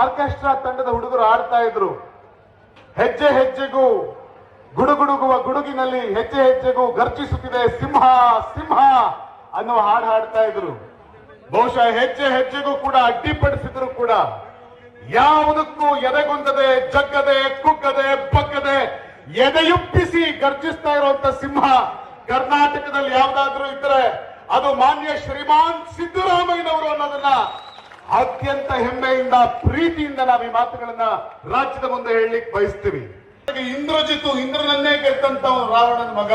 Orchestra ತಂಡದ ಹುಡುಗರು ಆಡ್ತಾ ಇದ್ರು. ಹೆಜ್ಜೆ ಹೆಜ್ಜೆಗೂ ಗುಡುಗುಡುಗುವ ಗುಡುಗಿನಲ್ಲಿ ಹೆಜ್ಜೆ ಹೆಜ್ಜೆಗೂ ಗರ್ಜಿಸುತ್ತಿದೆ ಸಿಂಹ ಸಿಂಹ ಅನ್ನುವ ಹಾಡು ಹಾಡ್ತಾ ಇದ್ರು. ಬಹುಶಃ ಹೆಜ್ಜೆ ಹೆಜ್ಜೆಗೂ ಕೂಡ ಅಡ್ಡಿಪಡಿಸಿದ್ರು ಕೂಡ. ಯಾವುದಕ್ಕೂ ಎದೆಗುಂದದೆ, ಜಗ್ಗದೆ, ಕುಗ್ಗದೆ, ಬಗ್ಗದೆ ಎದೆಯುಪ್ಪಿಸಿ ಗರ್ಜಿಸ್ತಾ ಇರುವಂತ ಸಿಂಹ ಕರ್ನಾಟಕದಲ್ಲಿ ಯಾವ್ದಾದ್ರೂ ಇದ್ರೆ ಅದು ಮಾನ್ಯ ಶ್ರೀಮಾನ್ ಸಿದ್ದರಾಮಯ್ಯನವರು ಅನ್ನೋದನ್ನ ಅತ್ಯಂತ ಹೆಮ್ಮೆಯಿಂದ, ಪ್ರೀತಿಯಿಂದ ನಾವು ಈ ಮಾತುಗಳನ್ನ ರಾಜ್ಯದ ಮುಂದೆ ಹೇಳಲಿಕ್ಕೆ ಬಯಸ್ತೀವಿ. ಇಂದ್ರಜಿತು ಇಂದ್ರನನ್ನೇ ಗೆದ್ದಂತ ರಾವಣನ ಮಗ.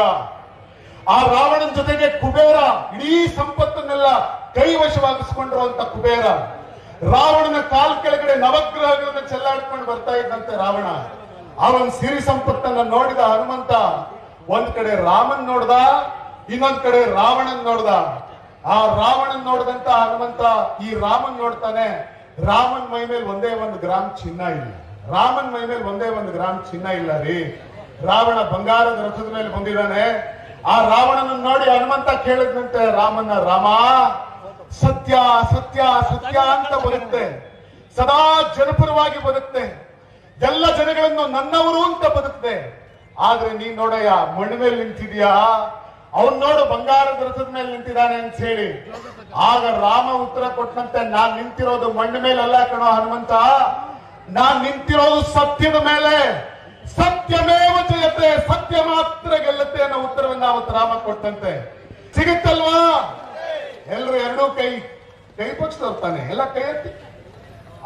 ಆ ರಾವಣನ ಜೊತೆಗೆ ಕುಬೇರ, ಇಡೀ ಸಂಪತ್ತನ್ನೆಲ್ಲ ಕೈವಶವಾಗಿಸಿಕೊಂಡಿರುವಂತ ಕುಬೇರ. ರಾವಣನ ಕಾಲ್ ಕೆಳಗಡೆ ನವಗ್ರಹಗಳನ್ನ ಚೆಲ್ಲಾಡ್ಕೊಂಡು ಬರ್ತಾ ಇದ್ದಂತೆ ರಾವಣ. ಅವನ ಸಿರಿ ಸಂಪತ್ತನ್ನ ನೋಡಿದ ಹನುಮಂತ, ಒಂದ್ ಕಡೆ ರಾಮನ್ ನೋಡ್ದ, ಇನ್ನೊಂದ್ ಕಡೆ ರಾವಣನ್ ನೋಡ್ದ. ಆ ರಾವಣನ್ ನೋಡಿದಂತ ಹನುಮಂತ ಈ ರಾಮನ್ ನೋಡ್ತಾನೆ. ರಾಮನ್ ಮೈ ಮೇಲೆ ಒಂದೇ ಒಂದು ಗ್ರಾಮ್ ಚಿನ್ನ ಇಲ್ಲ. ರಾಮನ್ ಮೈ ಮೇಲೆ ಒಂದೇ ಒಂದು ಗ್ರಾಮ್ ಚಿನ್ನ ಇಲ್ಲ ರೀ. ರಾವಣ ಬಂಗಾರದ ರಥದ ಮೇಲೆ ಬಂದಿದ್ದಾನೆ. ಆ ರಾವಣನ ನೋಡಿ ಹನುಮಂತ ಕೇಳಿದಂತೆ ರಾಮನ ರಾಮ, ಸತ್ಯ ಸತ್ಯ ಸತ್ಯ ಅಂತ ಬರುತ್ತೆ ಸದಾ ಜನಪರವಾಗಿ ಬದುಕ್ತೆ. ಎಲ್ಲ ಜನಗಳನ್ನು ನನ್ನವರು ಅಂತ ಬದುಕ್ತೆ. ಆದ್ರೆ ನೀನ್ ನೋಡಯ್ಯ, ಮಣ್ಣು ಮೇಲೆ ನಿಂತಿದ್ಯಾ? ಅವನ್ ನೋಡು ಬಂಗಾರದ ರಥದ ಮೇಲೆ ನಿಂತಿದ್ದಾನೆ ಅಂತ ಹೇಳಿ. ಆಗ ರಾಮ ಉತ್ತರ ಕೊಟ್ಟಂತೆ, ನಾನ್ ನಿಂತಿರೋದು ಮಣ್ಣ ಮೇಲೆ ಅಲ್ಲ ಕಣೋ ಹನುಮಂತ. ನಾನ್ ನಿಂತಿರೋದು ಸತ್ಯದ ಮೇಲೆ. ಸತ್ಯಮೇವ ಜಯತೆ ಸತ್ಯ ಮಾತ್ರ ಗೆಲ್ಲತ್ತೆ ಅನ್ನೋ ಉತ್ತರವನ್ನ ಅವತ್ತು ರಾಮ ಕೊಟ್ಟಂತೆ. ಸಿಗುತ್ತಲ್ವಾ? ಎಲ್ರು ಎರಡೂ ಕೈ ಕೈ ಪಕ್ಷದವ್ರು ಎಲ್ಲ ಕೈ ಎತ್ತಿ.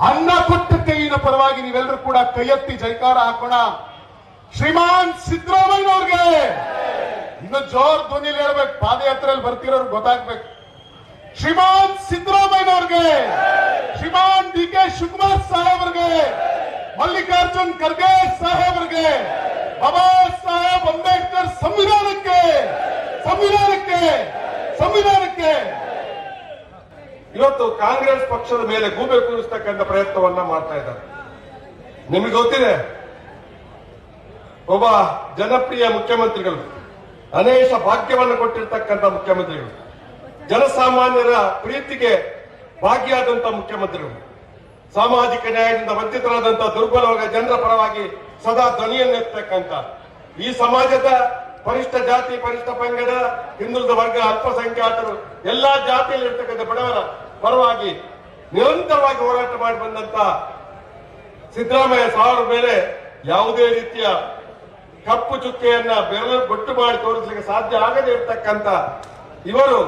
ಅನ್ನ ಕೊಟ್ಟ ಕೈಯಿನ ಪರವಾಗಿ ನೀವೆಲ್ಲರೂ ಕೂಡ ಕೈ ಎತ್ತಿ ಜೈಕಾರ ಹಾಕೋಣ. ಶ್ರೀಮಾನ್ ಸಿದ್ದರಾಮಯ್ಯನವ್ರಿಗೆ. ಇನ್ನು ಜೋರ್ ಧ್ವನಿಲಿ ಹೇಳ್ಬೇಕು. ಪಾದಯಾತ್ರೆಯಲ್ಲಿ ಬರ್ತಿರೋರು ಗೊತ್ತಾಗ್ಬೇಕು. ಶ್ರೀಮಾನ್ ಸಿದ್ದರಾಮಯ್ಯನವ್ರಿಗೆ, ಶ್ರೀಮಾನ್ ಡಿ ಕೆ ಶಿವಕುಮಾರ್ ಸಾಹೇಬ್ರಿಗೆ, ಮಲ್ಲಿಕಾರ್ಜುನ್ ಖರ್ಗೆ ಸಾಹೇಬ್ರಿಗೆ, ಬಾಬಾ ಸಾಹೇಬ್ ಅಂಬೇಡ್ಕರ್ ಸಂವಿಧಾನಕ್ಕೆ ಸಂವಿಧಾನಕ್ಕೆ ಸಂವಿಧಾನಕ್ಕೆ. ಇವತ್ತು ಕಾಂಗ್ರೆಸ್ ಪಕ್ಷದ ಮೇಲೆ ಗೂಬೆ ಕೂರಿಸ್ತಕ್ಕಂಥ ಪ್ರಯತ್ನವನ್ನ ಮಾಡ್ತಾ ಇದ್ದಾರೆ. ನಿಮಗೆ ಗೊತ್ತಿದೆ, ಒಬ್ಬ ಜನಪ್ರಿಯ ಮುಖ್ಯಮಂತ್ರಿಗಳು ಅನೇಕ ಭಾಗ್ಯವನ್ನು ಕೊಟ್ಟಿರ್ತಕ್ಕಂಥ ಮುಖ್ಯಮಂತ್ರಿಗಳು. ಜನಸಾಮಾನ್ಯರ ಪ್ರೀತಿಗೆ ಭಾಗಿಯಾದಂತ ಮುಖ್ಯಮಂತ್ರಿಗಳು. ಸಾಮಾಜಿಕ ನ್ಯಾಯದಿಂದ ವಂಚಿತರಾದಂತ ದುರ್ಬಲ ವರ್ಗ ಜನರ ಪರವಾಗಿ ಸದಾ ಧ್ವನಿಯನ್ನೆತ್ತಕ್ಕಂಥ ಈ ಸಮಾಜದ ಪರಿಷ್ಠ ಜಾತಿ, ಪರಿಷ್ಠ ಪಂಗಡ, ಹಿಂದುಳಿದ ವರ್ಗ, ಅಲ್ಪಸಂಖ್ಯಾತರು, ಎಲ್ಲಾ ಜಾತಿಯಲ್ಲಿ ಇರ್ತಕ್ಕಂಥ ಬಡವರ ಪರವಾಗಿ ನಿರಂತರವಾಗಿ ಹೋರಾಟ ಮಾಡಿ ಬಂದಂತ ಸಿದ್ದರಾಮಯ್ಯ ಸಾವಿರ ಮೇಲೆ ಯಾವುದೇ ರೀತಿಯ ಕಪ್ಪು ಚುಕ್ಕೆಯನ್ನ ಬೆರಳು ಬೊಟ್ಟು ಮಾಡಿ ತೋರಿಸಲಿಕ್ಕೆ ಸಾಧ್ಯ ಆಗದೆ ಇರ್ತಕ್ಕಂಥ ಇವರು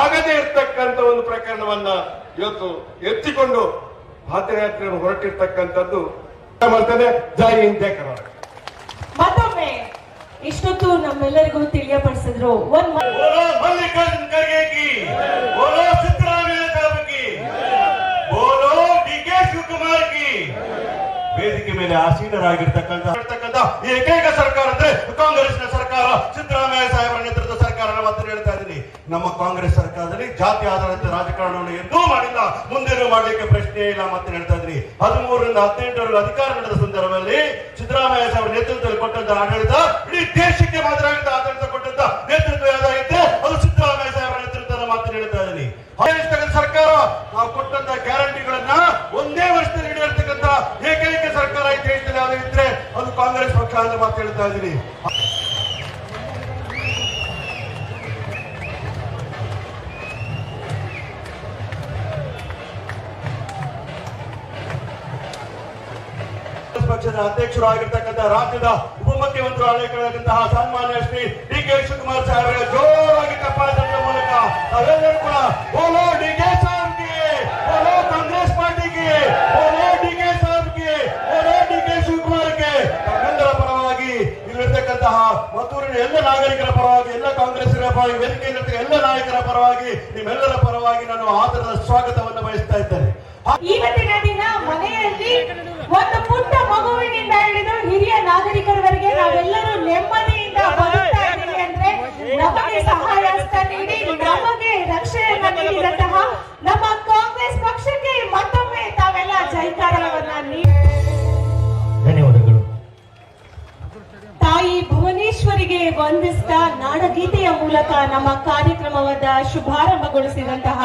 ಆಗದೆ ಇರ್ತಕ್ಕಂಥ ಒಂದು ಪ್ರಕರಣವನ್ನ ಇವತ್ತು ಎತ್ತಿಕೊಂಡು ಪಾದಯಾತ್ರೆಯನ್ನು ಹೊರಟಿರ್ತಕ್ಕಂಥದ್ದು ಮಾಡ್ತಾನೆ ಜೈ ಹಿಂದ್ ಕರ್ನಾಟಕ. ಮತ್ತೊಮ್ಮೆ ಇಷ್ಟೊತ್ತು ನಮ್ಮೆಲ್ಲರಿಗೂ ತಿಳಿಯಪಡಿಸಿದ್ರು. ಒಂದ್ ಮಲ್ಲಿಕಾರ್ಜುನ್ बोलो ವೇದಿಕೆ ಮೇಲೆ ಆಸೀನರಾಗಿರ್ತಕ್ಕಂಥ ಏಕೈಕ ಸರ್ಕಾರ ಅಂದ್ರೆ ಕಾಂಗ್ರೆಸ್ನ ಸರ್ಕಾರ. ಸಿದ್ದರಾಮಯ್ಯ ಸಾಹೇಬರ ನೇತೃತ್ವದ ಸರ್ಕಾರ ಮತ್ತೆ ಹೇಳ್ತಾ ಇದ್ದೀನಿ. ನಮ್ಮ ಕಾಂಗ್ರೆಸ್ ಸರ್ಕಾರದಲ್ಲಿ ಜಾತಿ ಆಧಾರಿತ ರಾಜಕಾರಣವನ್ನು ಎಂದೂ ಮಾಡಿಲ್ಲ. ಮುಂದೇನು ಮಾಡ್ಲಿಕ್ಕೆ ಪ್ರಶ್ನೆ ಇಲ್ಲ ಮತ್ತೆ ಹೇಳ್ತಾ ಇದ್ದೀನಿ. ಹದಿಮೂರರಿಂದ ಹದಿನೆಂಟರಲ್ಲಿ ಅಧಿಕಾರ ನಡೆದ ಸಂದರ್ಭದಲ್ಲಿ ಸಿದ್ದರಾಮಯ್ಯ ಸಾಹೇಬರ ನೇತೃತ್ವದಲ್ಲಿ ಕೊಟ್ಟಂತಹ ಆಡಳಿತ ಇಡೀ ದೇಶಕ್ಕೆ ಮಾದರಿಯಾಗಿದ್ದ ಆಡಳಿತ ಕೊಟ್ಟಂತ ನೇತೃತ್ವ ಯಾವ್ದಾಗಿದ್ರೆ ಅದು ಸಿದ್ದರಾಮಯ್ಯ ಸಾಹೇಬರ ನೇತೃತ್ವದ ಮಾತನ್ನು ಹೇಳ್ತಾ ಇದ್ದೀನಿ ಇರ್ತಕ್ಕಂಥ ಸರ್ಕಾರ ನಾವು ಕೊಟ್ಟಂತ ಗ್ಯಾರಂಟಿಗಳನ್ನ ಒಂದೇ ವರ್ಷದಲ್ಲಿ ಈಡೇರ್ತಕ್ಕಂಥ ಏಕೈಕ ಸರ್ಕಾರ ಈ ದೇಶದಲ್ಲಿ ಯಾವ್ದು ಇದ್ರೆ ಅದು ಕಾಂಗ್ರೆಸ್ ಮಾತು ಹೇಳ್ತಾ ಇದ್ದೀನಿ. ಪಕ್ಷದ ಅಧ್ಯಕ್ಷರು ಆಗಿರ್ತಕ್ಕಂಥ ರಾಜ್ಯದ ಉಪಮುಖ್ಯಮಂತ್ರಿ ಆಗಿರ್ತಕ್ಕಂತಹ ಸನ್ಮಾನ್ಯ ಶ್ರೀ ಡಿ ಕೆ ಶಿವಕುಮಾರ್ ಸಾಹೇಬರ ಜೋರಾಗಿ ತಪ್ಪಾದ ಮೂಲಕ ನಾವೆಲ್ಲರೂ ಕೂಡ ಓಲೋ ಡಿ ಕೆ ಸಾಹೇಬ್ಗೆ, ಓಲೋ ಕಾಂಗ್ರೆಸ್ ಪಾರ್ಟಿಗೆ ಬೋಲೋ ಡಿ ಕೆ ಸಾಹೇಬ್ಗೆ ಬೋಲೋ ಡಿ ಕೆ ಶಿವಕುಮಾರ್ಗೆ ನಮ್ಮೆಲ್ಲರ ಪರವಾಗಿ ಇಲ್ಲಿರ್ತಕ್ಕಂತಹ ಮತ್ತೂರಿನ ಎಲ್ಲ ನಾಗರಿಕರ ಪರವಾಗಿ, ಎಲ್ಲ ಕಾಂಗ್ರೆಸ್ಸಿನ ಪರವಾಗಿ ವೇದಿಕೆಯಲ್ಲಿರ್ತಕ್ಕ ಎಲ್ಲ ನಾಯಕರ ಪರವಾಗಿ, ನಿಮ್ಮೆಲ್ಲರ ಪರವಾಗಿ ನಾನು ಆದರದ ಸ್ವಾಗತವನ್ನು ಬಯಸ್ತಾ ಇದ್ದೇನೆ. ಇವತ್ತಿನ ದಿನ ಮನೆಯಲ್ಲಿ ಒಂದು ಪುಟ್ಟ ಮಗುವಿನಿಂದ ಹಿಡಿದು ಹಿರಿಯ ನಾಗರಿಕರವರೆಗೆ ನಾವೆಲ್ಲರೂ ನೆಮ್ಮದಿಯಿಂದ ವಂದಿಸ್ತಾ ನಾಡಗೀತೆಯ ಮೂಲಕ ನಮ್ಮ ಕಾರ್ಯಕ್ರಮವಾದ ಶುಭಾರಂಭಗೊಳಿಸಿದಂತಹ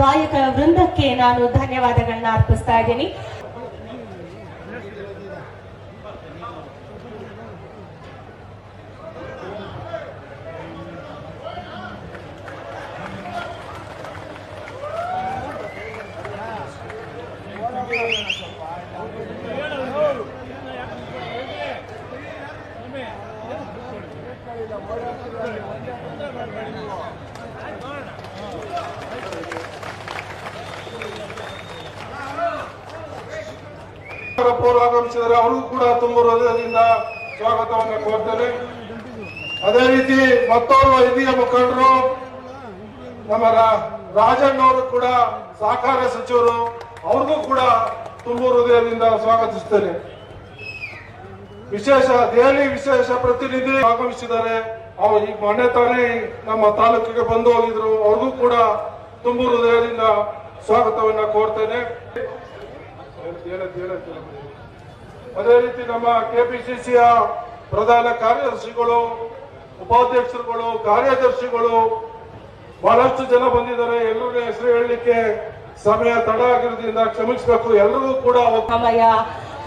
ಗಾಯಕ ವೃಂದಕ್ಕೆ ನಾನು ಧನ್ಯವಾದಗಳನ್ನ ಅರ್ಪಿಸ್ತಾ ಇದ್ದೀನಿ. ಪೂರ್ವ ಆಗಮಿಸಿದರೆ ಅವರಿಗೂ ಕೂಡ ತುಂಬ ಹೃದಯದಿಂದ ಸ್ವಾಗತವನ್ನು ಕೋರ್ತೇನೆ. ಅದೇ ರೀತಿ ಮತ್ತೋರ್ವ ಹಿರಿಯ ಮುಖಂಡರು, ನಮ್ಮ ರಾಜಣ್ಣವರು ಕೂಡ ಸಹಕಾರ ಸಚಿವರು, ಅವ್ರಿಗೂ ಕೂಡ ತುಂಬ ಹೃದಯದಿಂದ ಸ್ವಾಗತಿಸ್ತೇನೆ. ವಿಶೇಷ, ದೆಹಲಿ ವಿಶೇಷ ಪ್ರತಿನಿಧಿ ಆಗಮಿಸಿದ್ದಾರೆ ಅವರು ಈಗ ಮೊನ್ನೆ ತಾನೇ ನಮ್ಮ ತಾಲೂಕಿಗೆ ಬಂದು ಹೋಗಿದ್ರು. ಅವ್ರಿಗೂ ಕೂಡ ತುಂಬ ಹೃದಯದಿಂದ ಸ್ವಾಗತವನ್ನ ಕೋರ್ತೇನೆ. ಅದೇ ರೀತಿ ನಮ್ಮ ಕೆಪಿಸಿಸಿಯ ಪ್ರಧಾನ ಕಾರ್ಯದರ್ಶಿಗಳು, ಉಪಾಧ್ಯಕ್ಷರುಗಳು, ಕಾರ್ಯದರ್ಶಿಗಳು ಬಹಳಷ್ಟು ಜನ ಬಂದಿದ್ದಾರೆ. ಎಲ್ಲರ ಹೆಸರು ಹೇಳಲಿಕ್ಕೆ ಸಮಯ ತಡ ಆಗಿರೋದ್ರಿಂದ ಕ್ಷಮಿಸಬೇಕು. ಎಲ್ಲರಿಗೂ ಕೂಡ ಸಮಯ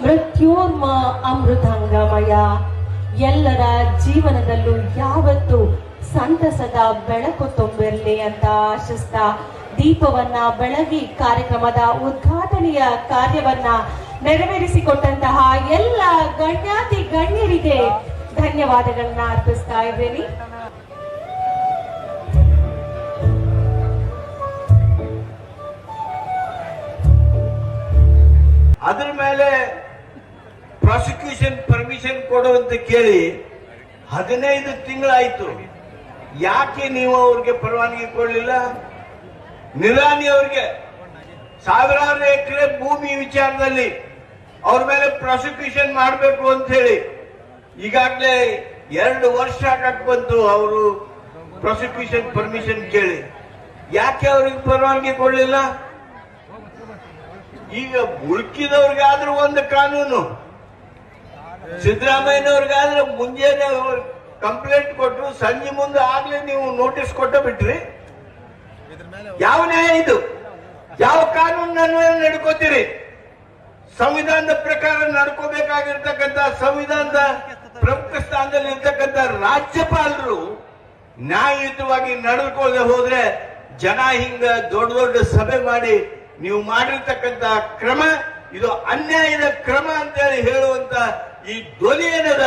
ಮೃತ್ಯೋರ್ಮ ಅಮೃತಾಂಗಮಯ. ಎಲ್ಲರ ಜೀವನದಲ್ಲೂ ಯಾವತ್ತು ಸಂತಸದ ಬೆಳಕು ತುಂಬಿರಲಿ ಅಂತ ಆಶಿಸ್ತಾ ದೀಪವನ್ನ ಬೆಳಗಿ ಕಾರ್ಯಕ್ರಮದ ಉದ್ಘಾಟನೆಯ ಕಾರ್ಯವನ್ನ ನೆರವೇರಿಸಿಕೊಟ್ಟಂತಹ ಎಲ್ಲ ಗಣ್ಯಾತಿ ಗಣ್ಯರಿಗೆ ಧನ್ಯವಾದಗಳನ್ನ ಅರ್ಪಿಸ್ತಾ ಇದ್ದೇನೆ. ಅದ್ರ ಮೇಲೆ ಪ್ರಾಸಿಕ್ಯೂಷನ್ ಪರ್ಮಿಷನ್ ಕೊಡು ಅಂತ ಕೇಳಿ ಹದಿನೈದು ತಿಂಗಳಾಯ್ತು. ಯಾಕೆ ನೀವು ಅವ್ರಿಗೆ ಪರವಾನಗಿ ಕೊಡಲಿಲ್ಲ? ನಿರಾನಿ ಅವರಿಗೆ. ಸಾವಿರಾರು ಎಕರೆ ಭೂಮಿ ವಿಚಾರದಲ್ಲಿ ಅವ್ರ ಮೇಲೆ ಪ್ರಾಸಿಕ್ಯೂಷನ್ ಮಾಡಬೇಕು ಅಂತ ಹೇಳಿ ಈಗಾಗಲೇ ಎರಡು ವರ್ಷ ಬಂತು ಅವರು ಪ್ರಾಸಿಕ್ಯೂಷನ್ ಪರ್ಮಿಷನ್ ಕೇಳಿ. ಯಾಕೆ ಅವ್ರಿಗೆ ಪರವಾನಗಿ ಕೊಡಲಿಲ್ಲ? ಈಗ ಉಳ್ಕಿದವ್ರಿಗಾದ್ರೂ ಒಂದು ಕಾನೂನು. ಸಿದ್ದರಾಮಯ್ಯನವ್ರಿಗಾದ್ರೆ ಮುಂಜಾನೆ ಕಂಪ್ಲೇಂಟ್ ಕೊಟ್ಟರು ಸಂಜೆ ಮುಂದೆ ಆಗ್ಲೇ ನೀವು ನೋಟಿಸ್ ಕೊಟ್ಟ ಬಿಟ್ರಿ ಯಾವ ನ್ಯಾಯ ಇದು? ಯಾವ ಕಾನೂನನ್ನು ನಡ್ಕೋತೀರಿ? ಸಂವಿಧಾನದ ಪ್ರಕಾರ ನಡ್ಕೋಬೇಕಾಗಿರ್ತಕ್ಕಂಥ ಸಂವಿಧಾನದ ಪ್ರಮುಖ ಸ್ಥಾನದಲ್ಲಿ ಇರ್ತಕ್ಕಂಥ ರಾಜ್ಯಪಾಲರು ನ್ಯಾಯಯುತವಾಗಿ ನಡೆದುಕೊಳ್ಳದೆ ಹೋದ್ರೆ ಜನ ಹಿಂಗ ದೊಡ್ಡ ದೊಡ್ಡ ಸಭೆ ಮಾಡಿ ನೀವು ಮಾಡಿರ್ತಕ್ಕಂಥ ಕ್ರಮ, ಇದು ಅನ್ಯಾಯದ ಕ್ರಮ ಅಂತೇಳಿ ಹೇಳುವಂತ ಈ ಧ್ವನಿ ಏನದ?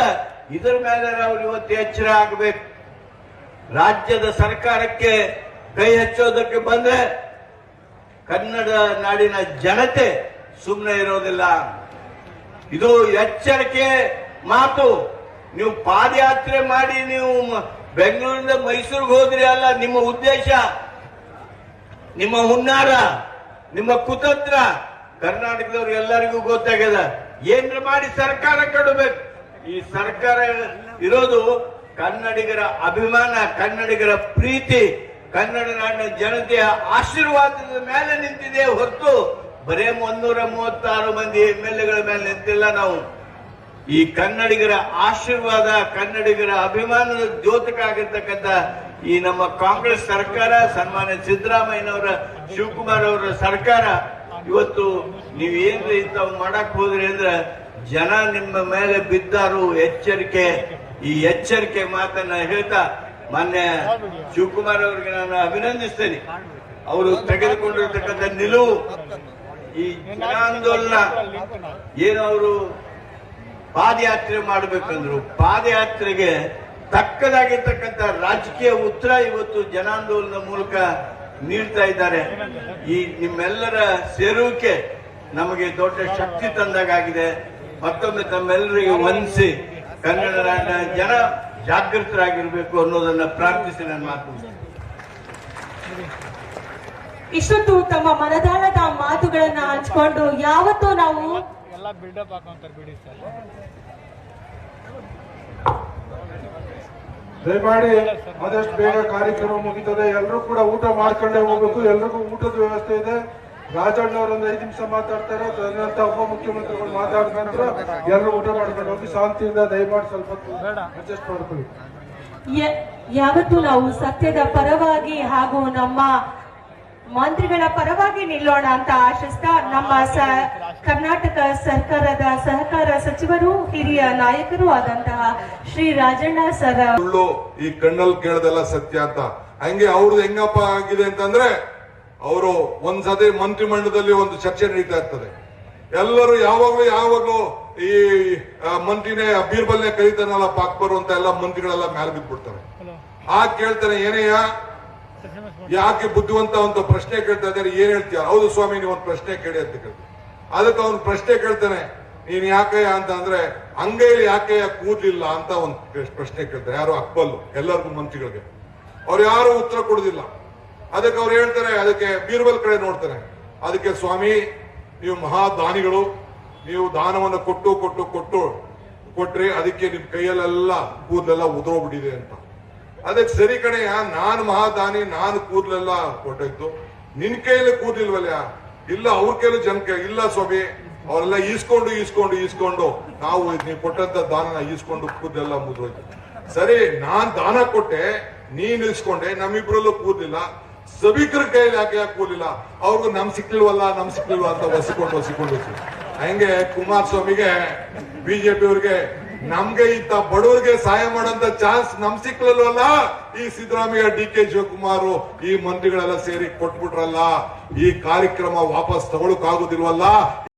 ಇದರ ಮೇಲೆ ನಾವು ಇವತ್ತು ಎಚ್ಚರ ಆಗಬೇಕು. ರಾಜ್ಯದ ಸರ್ಕಾರಕ್ಕೆ ಕೈ ಹಚ್ಚೋದಕ್ಕೆ ಬಂದ್ರೆ ಕನ್ನಡ ನಾಡಿನ ಜನತೆ ಸುಮ್ಮನೆ ಇರೋದಿಲ್ಲ. ಇದು ಎಚ್ಚರಿಕೆ ಮಾತು. ನೀವು ಪಾದಯಾತ್ರೆ ಮಾಡಿ ನೀವು ಬೆಂಗಳೂರಿಂದ ಮೈಸೂರಿಗೆ ಹೋದ್ರಿ ಅಲ್ಲ, ನಿಮ್ಮ ಉದ್ದೇಶ, ನಿಮ್ಮ ಹುನ್ನಾರ, ನಿಮ್ಮ ಕುತಂತ್ರ. ಕರ್ನಾಟಕದವ್ರು ಎಲ್ಲರಿಗೂ ಗೊತ್ತಾಗ್ಯದ. ಏನ್ರ ಮಾಡಿ ಸರ್ಕಾರ ಕಡಬೇಕು ಈ ಸರ್ಕಾರ ಇರೋದು ಕನ್ನಡಿಗರ ಅಭಿಮಾನ, ಕನ್ನಡಿಗರ ಪ್ರೀತಿ. ಕನ್ನಡ ನಾಡಿನ ಜನತೆಯ ಆಶೀರ್ವಾದದ ಮೇಲೆ ನಿಂತಿದೆ ಹೊರತು ಬರೇ ಮುನ್ನೂರ ಮೂವತ್ತಾರು ಮಂದಿ ಎಂ ಎಲ್ ಎಗಳ ಮೇಲೆ ನಿಂತಿಲ್ಲ ನಾವು. ಈ ಕನ್ನಡಿಗರ ಆಶೀರ್ವಾದ, ಕನ್ನಡಿಗರ ಅಭಿಮಾನದ ದ್ಯೋತಕ ಆಗಿರ್ತಕ್ಕಂಥ ಈ ನಮ್ಮ ಕಾಂಗ್ರೆಸ್ ಸರ್ಕಾರ, ಸನ್ಮಾನ್ಯ ಸಿದ್ದರಾಮಯ್ಯನವರ, ಶಿವಕುಮಾರ್ ಅವರ ಸರ್ಕಾರ, ಇವತ್ತು ನೀವ್ ಏನ್ರಿ ಇಂಥವು ಮಾಡಕ್ ಹೋದ್ರಿ ಅಂದ್ರೆ ಜನ ನಿಮ್ಮ ಮೇಲೆ ಬಿದ್ದಾರು ಎಚ್ಚರಿಕೆ. ಈ ಎಚ್ಚರಿಕೆ ಮಾತನ್ನ ಹೇಳ್ತಾ ಮಾನ್ಯ ಶಿವಕುಮಾರ್ ಅವರಿಗೆ ನಾನು ಅಭಿನಂದಿಸ್ತೇನೆ. ಅವರು ತೆಗೆದುಕೊಂಡಿರ್ತಕ್ಕಂಥ ನಿಲುವು, ಈ ಜನಾಂದೋಲನ, ಏನು ಅವರು ಪಾದಯಾತ್ರೆ ಮಾಡಬೇಕಂದ್ರು. ಪಾದಯಾತ್ರೆಗೆ ತಕ್ಕದಾಗಿರ್ತಕ್ಕಂಥ ರಾಜಕೀಯ ಉತ್ತರ ಇವತ್ತು ಜನಾಂದೋಲನ ಮೂಲಕ ನೀಡ್ತಾ ಇದ್ದಾರೆ. ಈ ನಿಮ್ಮೆಲ್ಲರ ಸೇರುವಿಕೆ ನಮಗೆ ದೊಡ್ಡ ಶಕ್ತಿ ತಂದಾಗಿದೆ ಮತ್ತೊಮ್ಮೆ ತಮ್ಮೆಲ್ಲರಿಗೂ ವಂದಿಸಿ. ಕನ್ನಡ ಜನ ಜಾಗೃತರಾಗಿರ್ಬೇಕು ಅನ್ನೋದನ್ನ ಪ್ರಾರ್ಥಿಸಿ ನನ್ನ ಮಾತು ಇಷ್ಟೊತ್ತು ತಮ್ಮ ಮನದಾಳದ ಮಾತುಗಳನ್ನ ಹಂಚ್ಕೊಂಡು ಯಾವತ್ತೂ ನಾವು ಎಲ್ಲ ಬಿಲ್ಡಪ್ ಹಾಕೊಂತಾರೆ ಬಿಡಿ ಸರ್. ದಯಮಾಡಿ ಆದಷ್ಟು ಬೇಗ ಕಾರ್ಯಕ್ರಮ ಮುಗಿತದೆ. ಎಲ್ಲರೂ ಕೂಡ ಊಟ ಮಾಡ್ಕೊಂಡೇ ಹೋಗ್ಬೇಕು. ಎಲ್ರಿಗೂ ಊಟದ ವ್ಯವಸ್ಥೆ ಇದೆ. ರಾಜಣ್ಣ ಅವರು ಒಂದು ಐದು ನಿಮಿಷ ಮಾತಾಡ್ತಾರೆ ತದನಂತರ ಉಪಮುಖ್ಯಮಂತ್ರಿಗಳು ಮಾತಾಡಿದ ನಂತರ ಎಲ್ಲರೂ ಊಟ ಮಾಡ್ಕೊಂಡು ಹೋಗಿ ಶಾಂತಿಯಿಂದ ದಯಮಾಡಿ ಸ್ವಲ್ಪ ಅಡ್ಜಸ್ಟ್ ಮಾಡ್ಕೊಳ್ಳಿ. ಯಾವತ್ತು ಯಾವತ್ತೂ ನಾವು ಸತ್ಯದ ಪರವಾಗಿ ಹಾಗೂ ನಮ್ಮ ಮಂತ್ರಿಗಳ ಪರವಾಗಿ ನಿಲ್ಲೋಣ ಅಂತ ಆಶಿಸ್ತಾ ನಮ್ಮ ಸ ಕರ್ನಾಟಕ ಸರ್ಕಾರದ ಸಹಕಾರ ಸಚಿವರು ಹಿರಿಯ ನಾಯಕರು ಆದಂತಹ ಶ್ರೀ ರಾಜಣ್ಣ ಸರ್. ಈ ಕಣ್ಣಲ್ಲಿ ಕೇಳದೆಲ್ಲ ಸತ್ಯ ಅಂತ. ಹಂಗೆ ಅವ್ರದ್ದು ಹೆಂಗಪ್ಪ ಆಗಿದೆ ಅಂತಂದ್ರೆ ಅವರು ಒಂದ್ಸತಿ ಮಂತ್ರಿಮಂಡಲದಲ್ಲಿ ಒಂದು ಚರ್ಚೆ ನಡೀತಾ ಇರ್ತದೆ. ಎಲ್ಲರೂ ಯಾವಾಗ್ಲೂ ಯಾವಾಗ್ಲೂ ಈ ಮಂತ್ರಿನೇ ಬೀರ್ಬಲ್ನೇ ಕರೀತಾನಲ್ಲ ಬರು ಅಂತ ಎಲ್ಲ ಮಂತ್ರಿಗಳೆಲ್ಲ ಮೇಲೆ ಬಿದ್ಬಿಡ್ತಾರೆ. ಆ ಕೇಳ್ತಾನೆ ಏನಯ್ಯ? ಯಾಕೆ ಬುದ್ಧಿವಂತ ಅಂತ ಪ್ರಶ್ನೆ ಕೇಳ್ತಾ ಇದ್ದಾರೆ ಏನ್ ಹೇಳ್ತೀಯ? ಹೌದು ಸ್ವಾಮಿ ನೀವು ಒಂದು ಪ್ರಶ್ನೆ ಕೇಳಿ ಅಂತ ಕೇಳ್ತಾರೆ ಅದಕ್ಕೆ ಅವ್ನು ಪ್ರಶ್ನೆ ಕೇಳ್ತಾನೆ ನೀನ್ ಯಾಕಯ್ಯ ಅಂತ ಅಂದ್ರೆ ಅಂಗೈಲಿ ಯಾಕಯ್ಯ ಕೂದ್ಲಿಲ್ಲ ಅಂತ ಒಂದು ಪ್ರಶ್ನೆ ಕೇಳ್ತಾರೆ ಯಾರು ಅಕ್ಬಲ್ ಎಲ್ಲರಿಗೂ ಮಂತ್ರಿಗಳಿಗೆ. ಅವ್ರು ಯಾರು ಉತ್ತರ ಕೊಡುದಿಲ್ಲ. ಅದಕ್ಕೆ ಅವ್ರು ಹೇಳ್ತಾರೆ, ಅದಕ್ಕೆ ಬೀರ್ಬಲ್ ಕಡೆ ನೋಡ್ತಾರೆ. ಅದಕ್ಕೆ ಸ್ವಾಮಿ, ನೀವು ಮಹಾದಾನಿಗಳು, ನೀವು ದಾನವನ್ನು ಕೊಟ್ಟು ಕೊಟ್ಟು ಕೊಟ್ಟು ಕೊಟ್ರಿ ಅದಕ್ಕೆ ನಿಮ್ ಕೈಯಲ್ಲೆಲ್ಲ ಕೂದಲೆಲ್ಲ ಉದುರೋಗ್ಬಿಟ್ಟಿದೆ ಅಂತ. ಅದಕ್ಕೆ ಸರಿ ಕಣೆಯ ನಾನು ಮಹಾದಾನಿ, ನಾನು ಕೂದಲೆಲ್ಲ ಕೊಟ್ಟೋಯ್ತು. ನಿನ್ ಕೈಯಲ್ಲಿ ಕೂದಲಿಲ್ವಲ್ಲ? ಇಲ್ಲ ಅವ್ರ ಕೈಯಲ್ಲಿ ಜನ ಕೈ ಇಲ್ಲ ಸ್ವಾಮಿ. ಅವರೆಲ್ಲ ಈಸ್ಕೊಂಡು ಈಸ್ಕೊಂಡು ಈಸ್ಕೊಂಡು ನಾವು ನೀವು ಕೊಟ್ಟಂತ ದಾನನ ಈಸ್ಕೊಂಡು ಕೂದಲೆಲ್ಲ ಮುದ್ರೋಯ್ತು. ಸರಿ, ನಾನ್ ದಾನ ಕೊಟ್ಟೆ, ನೀನ್ ಇಸ್ಕೊಂಡೆ, ನಮ್ಮಿಬ್ರಲ್ಲೂ ಕೂದಲಿಲ್ಲ. ಸಭಿಕರ ಕೈಯಲ್ಲಿ ಯಾಕೆ ಯಾಕೆ ಕೂಲಿಲ್ಲ ಅವ್ರಿಗೂ ನಮ್ ಸಿಕ್ಲಿಲ್ವಲ್ಲ ನಮ್ ಸಿಕ್ಲಿಲ್ವ ಅಂತ ಒಸಿಕೊಂಡು ಒಸಿಕೊಂಡು ಒಸಿ ಹಂಗೆ ಕುಮಾರಸ್ವಾಮಿಗೆ ಬಿಜೆಪಿ ಅವ್ರಿಗೆ ನಮ್ಗೆ ಇಂತ ಬಡವರಿಗೆ ಸಹಾಯ ಮಾಡೋಂತ ಚಾನ್ಸ್ ನಮ್ ಸಿಕ್ಲಿಲ್ವಲ್ಲ? ಈ ಸಿದ್ದರಾಮಯ್ಯ ಡಿ ಕೆ ಶಿವಕುಮಾರ್ ಈ ಮಂತ್ರಿಗಳೆಲ್ಲ ಸೇರಿ ಕೊಟ್ಬಿಟ್ರಲ್ಲ? ಈ ಕಾರ್ಯಕ್ರಮ ವಾಪಸ್ ತಗೊಳಕ್ ಆಗುದಿಲ್ವಲ್ಲ